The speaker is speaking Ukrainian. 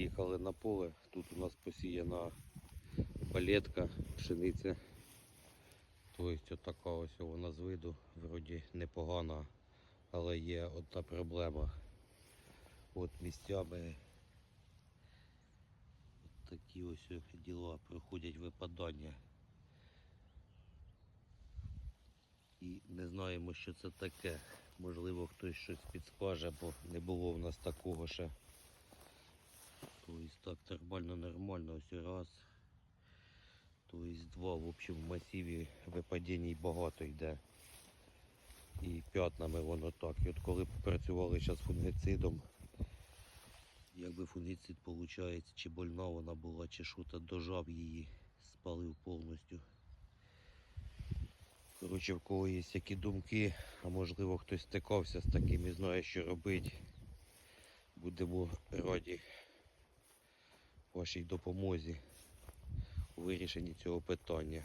Приїхали на поле. Тут у нас посіяна палетка, пшениця. Тобто отака ось вона з виду, вроді непогана, але є одна проблема. От місцями от такі ось діла проходять випадання. І не знаємо, що це таке. Можливо, хтось щось підскаже, бо не було в нас такого ще. Тобто так нормально, нормально, ось раз. Тобто два, в общем, в масиві випадінь багато йде. І п'ятнами воно так. І от коли попрацювали зараз фунгицидом, якби фунгицид виходить, чи больна вона була, чи що, то дожав її, спалив повністю. Коротше, в кого є які думки, а можливо хтось стикався з таким і знає, що робити. Будемо раді вашій допомозі у вирішенні цього питання.